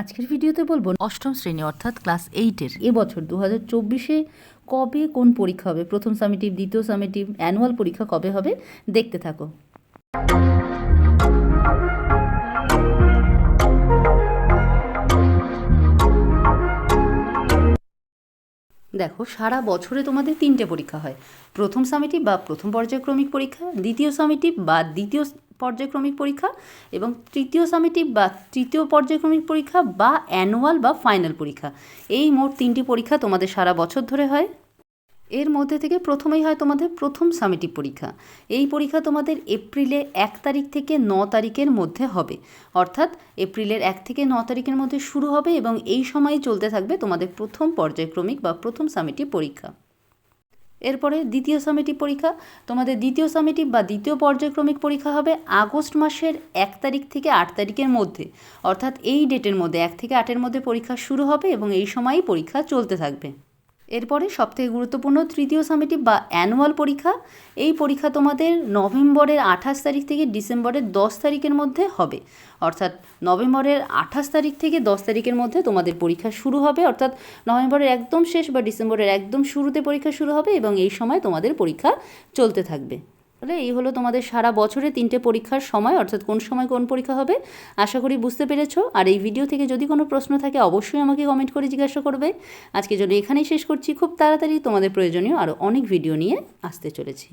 আজকের ভিডিওতে বলব অষ্টম শ্রেণি অর্থাৎ ক্লাস এইটের এবছর দু হাজার চব্বিশে কবে কোন পরীক্ষা হবে? প্রথম সামিটিভ, দ্বিতীয় সামিটিভ অ্যানুয়াল পরীক্ষা কবে হবে? দেখতে থাকো। দেখো, সারা বছরে তোমাদের তিনটে পরীক্ষা হয়। প্রথম সামিটিভ বা প্রথম পর্যায়ক্রমিক পরীক্ষা, দ্বিতীয় সামিটিভ বা দ্বিতীয় পর্যায়ক্রমিক পরীক্ষা এবং তৃতীয় সামিটিভ বা তৃতীয় পর্যায়ক্রমিক পরীক্ষা বা অ্যানুয়াল বা ফাইনাল পরীক্ষা। এই মোট তিনটি পরীক্ষা তোমাদের সারা বছর ধরে হয়। এর মধ্যে থেকে প্রথমেই হয় তোমাদের প্রথম সামিটিভ পরীক্ষা। এই পরীক্ষা তোমাদের এপ্রিলে এক তারিখ থেকে ন তারিখের মধ্যে হবে। অর্থাৎ এপ্রিলের এক থেকে ন তারিখের মধ্যে শুরু হবে এবং এই সময়ই চলতে থাকবে তোমাদের প্রথম পর্যায়ক্রমিক বা প্রথম সামিটিভ পরীক্ষা। এরপরে দ্বিতীয় সামেটিভ পরীক্ষা। তোমাদের দ্বিতীয় সামেটিভ বা দ্বিতীয় পর্যায়ক্রমিক পরীক্ষা হবে আগস্ট মাসের এক তারিখ থেকে আট তারিখের মধ্যে। অর্থাৎ এই ডেটের মধ্যে, এক থেকে আটের মধ্যে পরীক্ষা শুরু হবে এবং এই সময়ই পরীক্ষা চলতে থাকবে। এরপরে সবথেকে গুরুত্বপূর্ণ তৃতীয় সামেটিভ বা অ্যানুয়াল পরীক্ষা, এই পরীক্ষা তোমাদের নভেম্বরের আঠাশ তারিখ থেকে ডিসেম্বরের দশ তারিখের মধ্যে হবে। অর্থাৎ নভেম্বরের আঠাশ তারিখ থেকে দশ তারিখের মধ্যে তোমাদের পরীক্ষা শুরু হবে। অর্থাৎ নভেম্বরের একদম শেষ বা ডিসেম্বরের একদম শুরুতে পরীক্ষা শুরু হবে এবং এই সময় তোমাদের পরীক্ষা চলতে থাকবে। তাহলে এই হলো তোমাদের সারা বছরে তিনটে পরীক্ষার সময়, অর্থাৎ কোন সময় কোন পরীক্ষা হবে? আশা করি বুঝতে পেরেছ। আর এই ভিডিও থেকে যদি কোনো প্রশ্ন থাকে, অবশ্যই আমাকে কমেন্ট করে জিজ্ঞাসা করবে। আজকে জন্য এখানেই শেষ করছি। খুব তাড়াতাড়ি তোমাদের প্রয়োজনীয় আরও অনেক ভিডিও নিয়ে আসতে চলেছি।